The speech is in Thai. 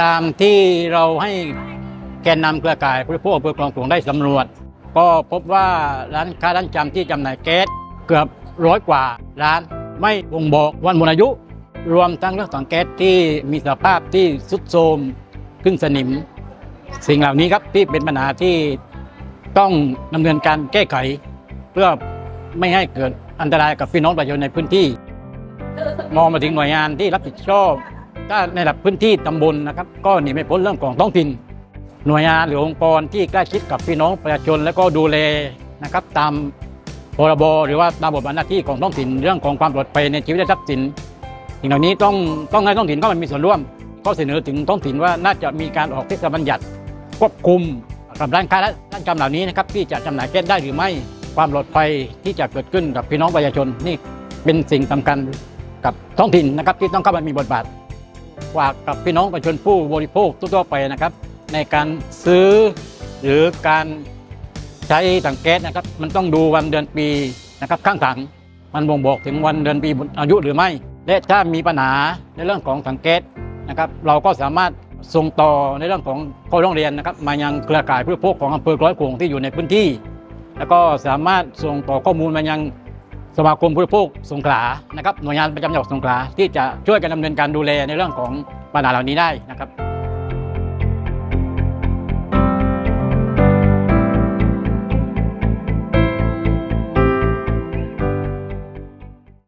ตามที่เราให้แกนนำเครือข่ายผู้บริโภคอำเภอคลองขลุงได้สำรวจ ก็พบว่าร้านค้าร้านจำที่จำหน่ายแก๊สเกือบร้อยกว่าร้านไม่บ่งบอกวันหมดอายุ รวมทั้งเรื่องของแก๊สที่มีสภาพที่สุดโทรมขึ้นสนิม สิ่งเหล่านี้ครับที่เป็นปัญหาที่ต้องดำเนินการแก้ไข เพื่อไม่ให้เกิดอันตรายกับพี่น้องประชาชนในพื้นที่ มองมาถึงหน่วยงานที่รับผิดชอบ ถ้าในระดับพื้นที่ตำบลนะครับ ก็หนีไม่พ้นเรื่องของท้องถิ่น หน่วยงานหรือองค์กรที่ใกล้ชิดกับพี่น้องประชาชน แล้วก็ดูแลนะครับตามพรบหรือว่าตามบทบาทหน้าที่ของท้องถิ่นเรื่องของความปลอดภัยในชีวิตและทรัพย์สินสิ่งเหล่านี้ต้องต้องให้ท้องถิ่นเข้ามามีส่วนร่วม ก็เสนอถึงท้องถิ่นว่าน่าจะมีการออกเทศบัญญัติควบคุมกับร้านค้าและร้านจำเหล่านี้นะครับที่จะจำหน่ายแก๊สได้หรือไม่ความปลอดภัยที่จะเกิดขึ้นกับพี่น้องประชาชนนี่เป็นสิ่งสำคัญกับท้องถิ่นนะครับที่ต้องเข้ามามีบทบาท ฝากกับพี่น้องประชาชนผู้บริโภคทั่วไปนะครับ ในการซื้อหรือการใช้ถังแก๊สนะครับ มันต้องดูวันเดือนปีนะครับ ข้างถังมันบ่งบอกถึงวันเดือนปีอายุหรือไม่ และถ้ามีปัญหาในเรื่องของถังแก๊สนะครับ เราก็สามารถส่งต่อในเรื่องของข้อร้องเรียนนะครับ มายังเครือข่ายผู้บริโภคของอำเภอร้อยโขงที่อยู่ในพื้นที่ แล้วก็สามารถส่งต่อข้อมูลมายัง สมาคมผู้บริโภคสงขลานะครับหน่วยงานประจำจังหวัดสงขลาที่จะช่วยกันดำเนินการดูแลในเรื่องของปัญหาเหล่านี้ได้นะครับ